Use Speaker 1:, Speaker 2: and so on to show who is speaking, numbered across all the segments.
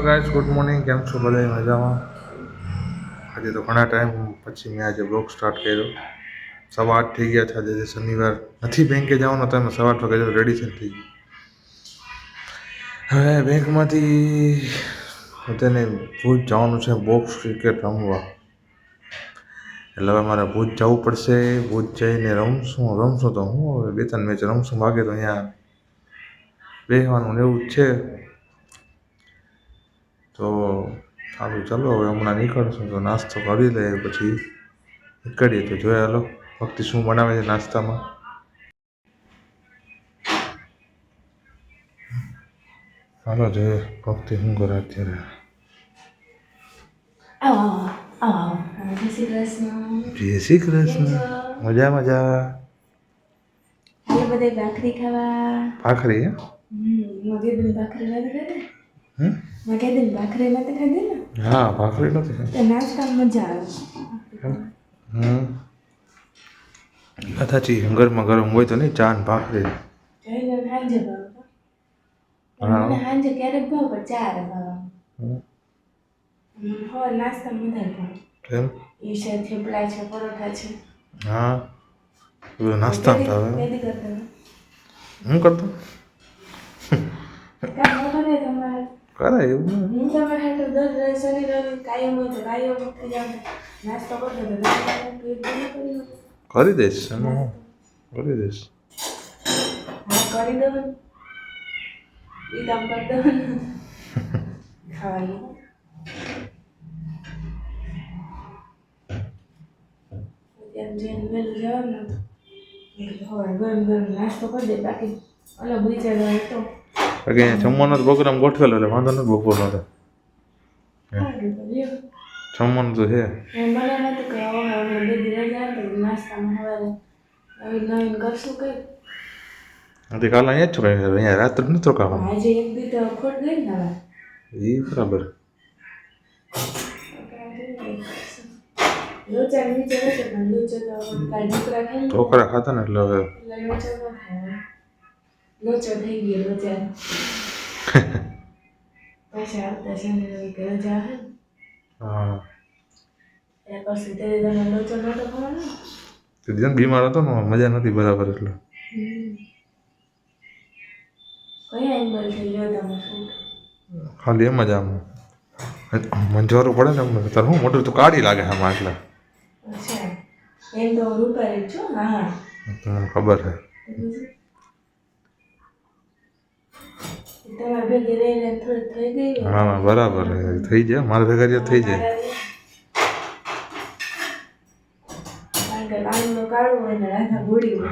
Speaker 1: Hello good morning કેમ છો બધા મજામાં? આજે તો ઘણા ટાઈમ પછી મેં આજે બ્લોગ સ્ટાર્ટ કર્યો. સવા આઠ થઈ ગયા છે. આજે શનિવાર નથી બેંકે જવાનું, તો એમાં સવા આઠ વાગે રેડી થઈને થઈ ગયું. હવે બેંકમાંથી તેને ભૂજ જવાનું છે બોક્સ ક્રિકેટ રમવા. એટલે હવે મારે ભૂજ જવું પડશે. ભૂજ જઈને રમશું. રમશું તો હું. હવે બે ત્રણ મેચ રમશું. માગે તો અહીંયા બેસવાનું એવું જ છે. તો સારું ચાલો હવે હમણાં નીકળશું તો નાસ્તો કરી લઈએ પછી નીકળીએ તો જોઈએ હાલો વખતે શું બનાવે છે નાસ્તામાં. હાલો જોઈએ વખતે શું કરે અત્યારે.
Speaker 2: આવો આવો આવો. જય શ્રી કૃષ્ણ.
Speaker 1: જય શ્રી કૃષ્ણ. મજા મજા.
Speaker 2: હાલો બધે ભાખરી ખાવા.
Speaker 1: ભાખરી હે?
Speaker 2: હમ મગે દિન ભાખરી ખાધી દિન ભાખરી નથી ખાધી ને
Speaker 1: હા ભાખરી નથી ખાધી.
Speaker 2: નાસ્તામાં મજા આવે
Speaker 1: હમ કદાચી ગરમા ગરમ હોય તો નહીં ચા ને ભાખરી
Speaker 2: સાંજે ભાવ. મને સાંજે ક્યારેક ભાવ પણ ભાવ
Speaker 1: હમ.
Speaker 2: હવે નાસ્તામાં વધારે ભાવ
Speaker 1: એમ
Speaker 2: એ છે થેપલા છે પરોઠા છે
Speaker 1: હા બધું નાસ્તા ભાવે હું કરતો
Speaker 2: ન કરે તમારે
Speaker 1: કરાય એવું
Speaker 2: હું તમે હાટુ દર રવિ શનિ રવિ કાયમ હોય તો કાયમ ઉઠી જાવ નાસ્તો કરતો તો પેટ કરી.
Speaker 1: કરી દઈશ. એમાં હું કરી દઈશ.
Speaker 2: હા કરી દઉં. એ કામ કરી દો ને ખાવાનું નાસ્તો કરી દે બાકી અલગ વિચારવા હતો.
Speaker 1: અહીંયા જમવાનો પ્રોગ્રામ ગોઠવેલો એટલે વાંધો નથી બપોરનો તો જમવાનું તો છે.
Speaker 2: કે તો
Speaker 1: કાલે અહીંયા જ છો કંઈ અહીંયા રાત્રે નથી રોકાવાનું એ બરાબર.
Speaker 2: ઢોકળા
Speaker 1: ખાતા ને એટલે હવે
Speaker 2: લોચો થઈ ગયો લોચા પાછા આવતા શનિ કે રજા હે
Speaker 1: હા
Speaker 2: ત્યાં કરશું તે તને લોચો નતો ખાવાનો
Speaker 1: તે દિવસ બીમાર હતો ને મજા નથી બરાબર એટલે
Speaker 2: કયા એંગલ થઈ ગયો તમે
Speaker 1: ખાલી એમ જ આમ મંજવારું પડે ને અમને તાર હું મોટું તો કાઢી લાગે આમાં એટલે
Speaker 2: એમ તો રૂપારી છું હા હા
Speaker 1: તમને ખબર છે
Speaker 2: તમારે ભેગી રહીને થોડીક થઈ ગઈ હોય.
Speaker 1: હા બરાબર. થઈ જાય મારે ભેગા થઈ જાય.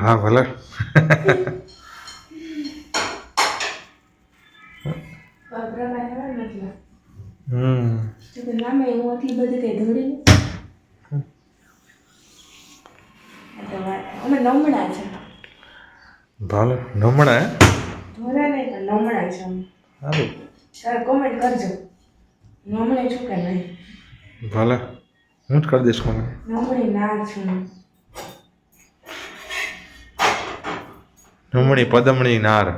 Speaker 1: હા ભલે. હમ. ભલે. નમણા હે
Speaker 2: નહીં પણ નમણા છે
Speaker 1: સારું.
Speaker 2: તારે કોમેન્ટ કરજો. નમણે છું કે નહીં?
Speaker 1: ભલે. હું જ કરી દઈશ મને
Speaker 2: નમણી ના છું.
Speaker 1: નમણી પદમણી નાર.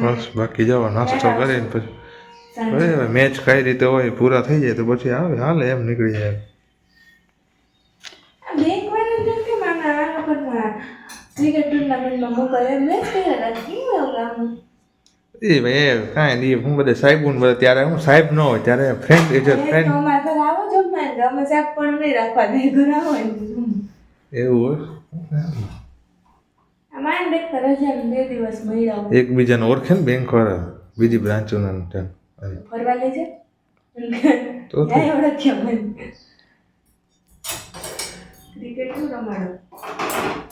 Speaker 1: બસ બાકી જવા નાસ્તો કરીને પછી. મેચ કઈ રીતે હોય પૂરા થઈ જાય તો પછી આવે હાલે એમ નીકળી જાય
Speaker 2: બેંક વાળા જેમ કે માના આ લોકોના કર્યા
Speaker 1: એ ભાઈ કાંઈ નહીં હું બધા સાહેબ બધા ત્યારે હું સાહેબ ન હોય ત્યારે ફ્રેન્ડ એ ફ્રેન્ડ
Speaker 2: તો અમારા ઘરે આવો જો ને અમે શાક પણ નહીં રાખવા દે ઘર આવો
Speaker 1: એવું હોય
Speaker 2: અમારે દેખ રજા બે દિવસ મળ્યા
Speaker 1: એકબીજાને ઓળખે ને બેંક વાળા બીજી બ્રાન્ચોના
Speaker 2: ફરવા જાય
Speaker 1: તો
Speaker 2: ઓળખ્યા મને ક્રિકેટ રમાડો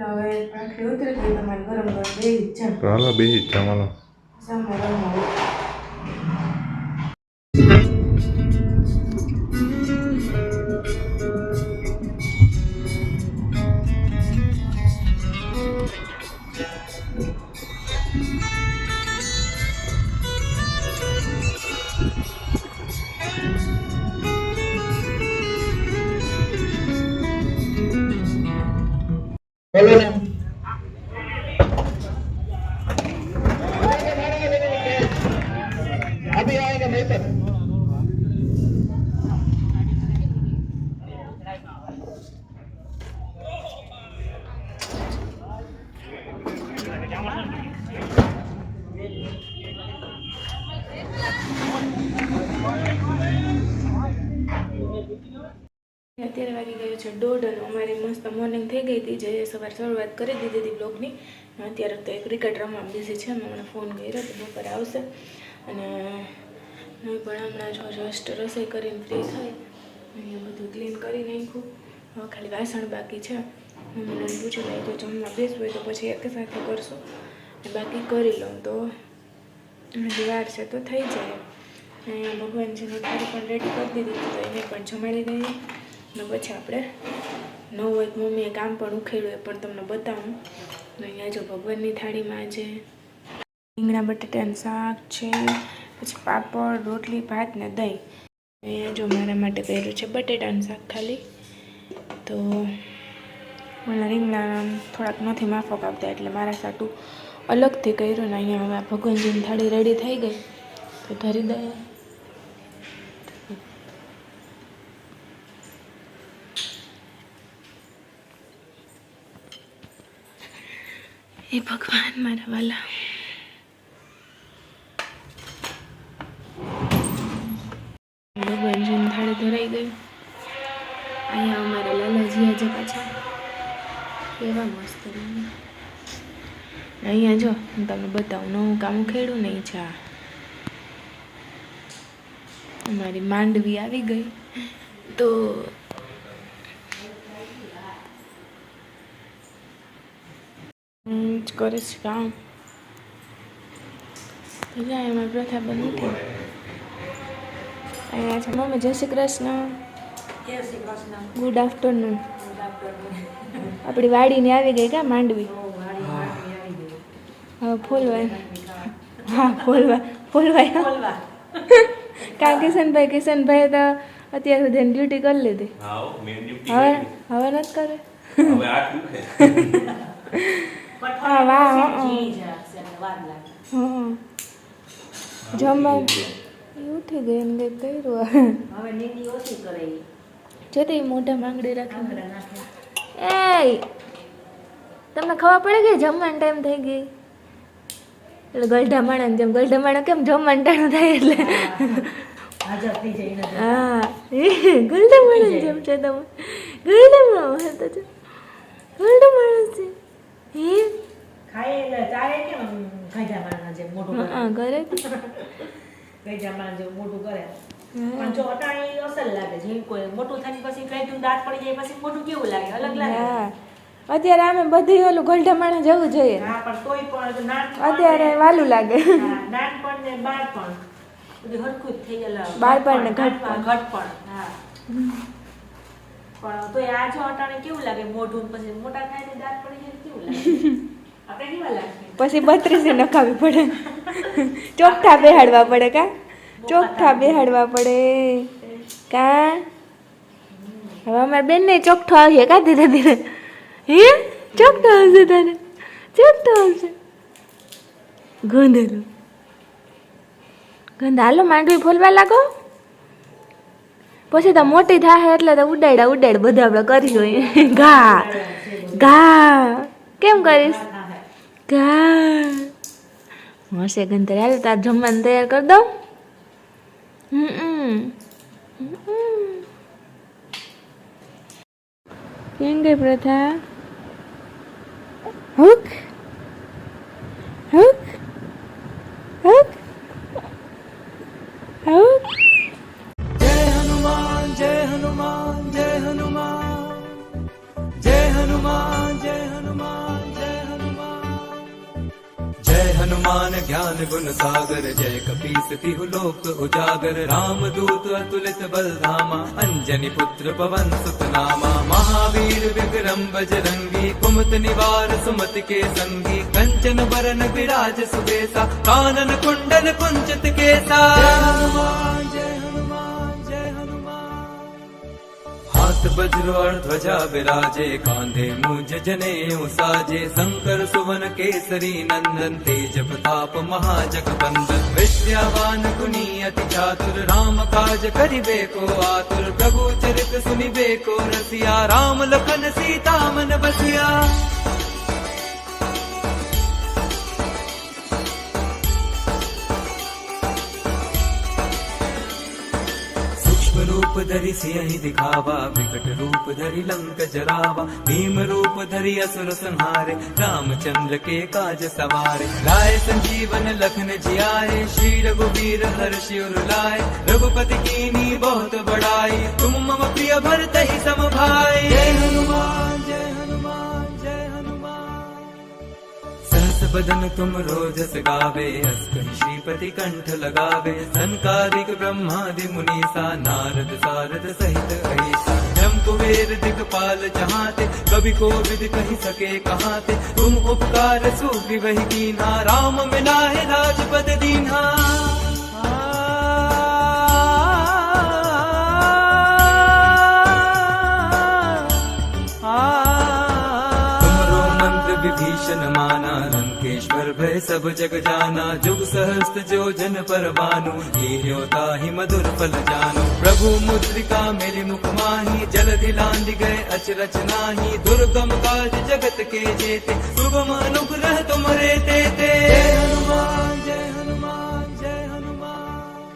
Speaker 2: હવે આખરી ઉતરી ગઈ તમારે ગરમ ગરમ બે જ
Speaker 1: હાલો બે જ જમાનો
Speaker 2: સામે દોઢ અને અમારી મસ્ત મોર્નિંગ થઈ ગઈ હતી. જે સવારે શરૂઆત કરી દીધી હતી બ્લોગની. અત્યારે તો એક ક્રિકેટ રમવા બિઝી છે. હમણાં ફોન કર્યો તો બપોરે આવશે. અને હું પણ હમણાં જો જસ્ટ રસોઈ કરીને ફ્રી થાય. અહીંયા બધું ક્લીન કરી નાખ્યું. ખાલી વાસણ બાકી છે. મને પૂછું લાઈ તો જમવા બેસવું હોય તો પછી એક સાથે કરશું. બાકી કરી લઉં તો વાર છે તો થઈ જાય. અહીંયા ભગવાનજીને થાળી પણ રેડી કરી દીધી તો એને પણ જમાડી દઈએ. ને પછી આપણે નવ એક મમ્મીએ કામ પણ ઉખેડ્યું એ પણ તમને બતાવું. અહીંયા જો ભગવાનની થાળીમાં આજે રીંગણા બટાટાનું શાક છે, પછી પાપડ, રોટલી, ભાત ને દહીં. અહીંયા જો મારા માટે કર્યું છે બટેટાનું શાક ખાલી. તો મને રીંગણા થોડાક નથી માફક આપતા એટલે મારા સાટું અલગથી કર્યું ને અહીંયા હવે ભગવાનજીની થાળી રેડી થઈ ગઈ. તો ધરી દઈએ. હે ભગવાન મારા વાલા. ભગવાન થાળી ધરાઈ ગયું. અહીંયા અમારા લાલાજી આજે પાછા. કેવા મસ્ત અહીંયા જો, હું તમને બતાવું, નવું કામ ખેડું નહીં છે અમારી માંડવી આવી ગઈ. તો જ કરીશ કામ તો જાય એમાં પ્રથા બની ગઈ અહીંયા છે મમ્મી જય શ્રી કૃષ્ણ
Speaker 3: જય Shri Krishna
Speaker 2: good afternoon
Speaker 3: good afternoon
Speaker 2: આપણી વાડીને આવી ગઈ કા માંડવી
Speaker 3: હા વાડી વાડી આવી ગયું
Speaker 2: હવે ફૂલવાય હા ફૂલવા ફૂલવાય
Speaker 3: બોલવા
Speaker 2: કિશનભાઈ કિશનભાઈ તો અત્યાર સુધી ડ્યુટી કરી લીધી
Speaker 4: હા મેં ડ્યુટી
Speaker 2: હવે
Speaker 4: કરી.
Speaker 2: હવે નથી કરે જમવા ઉઠી ગઈ ને કંઈક કર્યું?
Speaker 3: હવે નીંદી ઓછી કરે ઈ.
Speaker 2: તે મોઢા માંગડી રાખી. એ તમને ખબર પડી ગઈ જમવાનો ટાઈમ થઈ ગઈ? એટલે ગલઢા માણા જેમ ગલઢા માણા કેમ જમવાનું ટાણું થાય એટલે. હા એ ગલઢા માણા જેમ છે તમે. ગલઢા માણા તો છે ગલઢા માણસ છે હે
Speaker 3: ખાય એટલે કેમ જેમ કરે. કરે પણ જો અટાણે લાગે જે કોઈ મોટું થઈને પછી ગાંઠિયું દાંત પડી જાય પછી મોટું કેવું લાગે? અલગ લાગે.
Speaker 2: અત્યારે આમે બધી ઓલું ગલઢા જવું જોઈએ.
Speaker 3: હા પણ તોય પણ નાનપણ
Speaker 2: અત્યારે વાલું લાગે.
Speaker 3: હા, નાનપણ ને બાળપણ. બધું હરખું જ થઈ ગયેલા.
Speaker 2: બાળપણ ને ઘટપણ.
Speaker 3: પણ તો આ જો અટાણે કેવું લાગે? મોઢું પછી મોટા થાય ને દાંત પડી જાય કેવું લાગે? આપણે કેવા લાગે
Speaker 2: પછી બત્રીસે નખાવી પડે. ચોખ્ઠા બેહાડવા પડે કા? ચોખ્ઠા બેહાડવા પડે. કા? હવે અમારે બેનને ચોખ્ઠો આવશે કા ધીરે ધીરે? હે? ચોખ્ઠો આવશે તને ચોખ્ઠો આવશે. ગંધ ગંધ હાલો માંડવી ફોલવા લાગો. પછી તો મોટી થાય એટલે તો ઉડાડ્યા ઉડાડ બધા આપણે કરીશું ઘા. ઘા. કેમ કરીશ? ઘા. હશે ગંધર હાલ, તાર જમવાનું તૈયાર કરી દઉં. હમ. કેમ ગઈ પ્રથા? હુક.
Speaker 5: कपीस तिहु लोक उजागर राम दूत अतुलित बल धामा अंजनी पुत्र पवन सुत नामा महावीर विक्रम बजरंगी कुमत निवार सुमति के संगी कंचन बरन विराज सुबेसा कानन कुंडल कुंचित केसा हाथ और ध्वजा विराजे कांधे मुझ जने साजे शंकर सुवन केसरी नंदन तेज प्रताप महाजगबंदन विद्यावान गुनी अति चातुर राम काज करिबे को आतुर प्रभु चरित सुनिबे को रसिया राम लखन सीता मन बसिया धरि सियहि दिखावा विकट रूप धरि लंक जरावा भीम रूप धरि असुर संहारे रामचंद्र के काज सवारे लाए संजीवन लखन जियाए श्री रघुवीर हर्षि उर लाए रघुपति कीनी बहुत बड़ाई तुम मम प्रिय भरत ही सम भाई जय हनुमान जय बदन तुम रोजस गावे अस कहि श्रीपति कंठ लगावे संकारिक ब्रह्मादि मुनीसा नारद सारद सहित ऐसा ब्रह्म कुबेर दिगपाल जहाते कवि को विद कही सके कहाते तुम उपकार सुग्री वही कीना राम मिलाए राजपद दीन्हा विभीषण माना लंकेश्वर भय सब जग जाना जुग सहस्त्र जो जन पर बानु लीन्यो ताहि मधुर फल जानो प्रभु मुद्रिका मेरे मुख माही जल दिलांद गए अचरच नाही दुर्गम काज जगत के जेते सुगम अनुग्रह तुमरे तेते जय हनुमान जय हनुमान जय हनुमान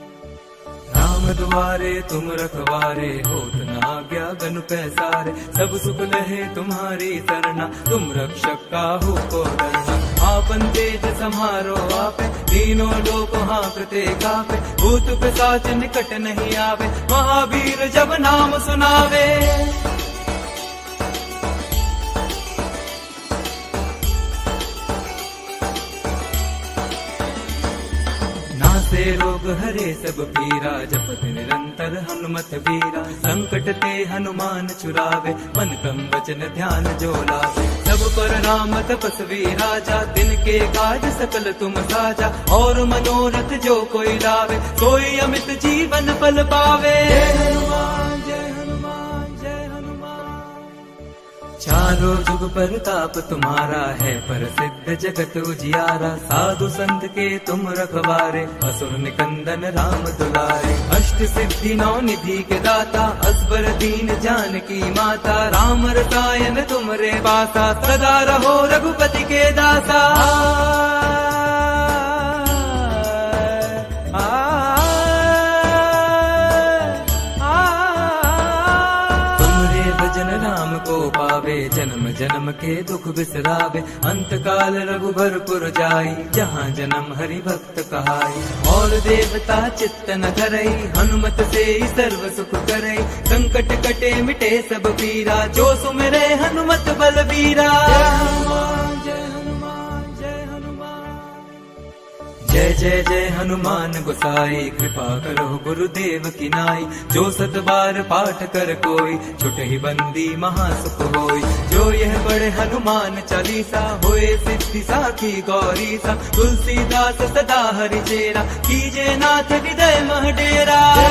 Speaker 5: राम द्वारे तुम रखवारे होत न आज्ञा गनु पैसारे सब सुख लहे तुम्हारी सरना तुम रक्षक काहू को डरना आपन तेज समारो आपे तीनों लोक हाकते कापे भूत पिशाच निकट नहीं आवे महावीर जब नाम सुनावे रोग हरे सब पीरा जपत निरंतर हनुमत वीरा संकट ते हनुमान छुरावे मन क्रम वचन ध्यान जो लावे सब पर राम तपस्वी राजा दिन के काज सकल तुम साजा और मनोरथ जो कोई लावे सोई अमित जीवन फल पावे जय हनुमान जय हनुमान चारों जुग परताप तुम्हारा है प्रसिद्ध जगत उजियारा साधु संत के तुम रखवारे असुर निकंदन राम दुलारे अष्ट सिद्धि नौ निधि के दाता असबर दीन जानकी माता राम रसायन तुमरे पासा सदा रहो रघुपति के दासा जन्म जन्म के दुख बिसरावे अंत काल रघुबर जाई जहाँ जन्म हरि भक्त कहाई और देवता चित्त न धरई हनुमत से ही सर्व सुख करई संकट कटे मिटे सब पीरा जो सुमिरे हनुमत बलबीरा જય જય જય હનુમાન ગોસાઈ કૃપા કરો ગુરુદેવ કિનાય જો સતબાર પાઠ કર કોઈ છૂટહી બંદી મહાસુખ હોય જો યહ પડે હનુમાન ચાલીસા હોય સિદ્ધિ સાખી ગૌરીસા તુલસીદાસ સદા હરિ ચેરા કીજે નાથ હૃદય મહ ડેરા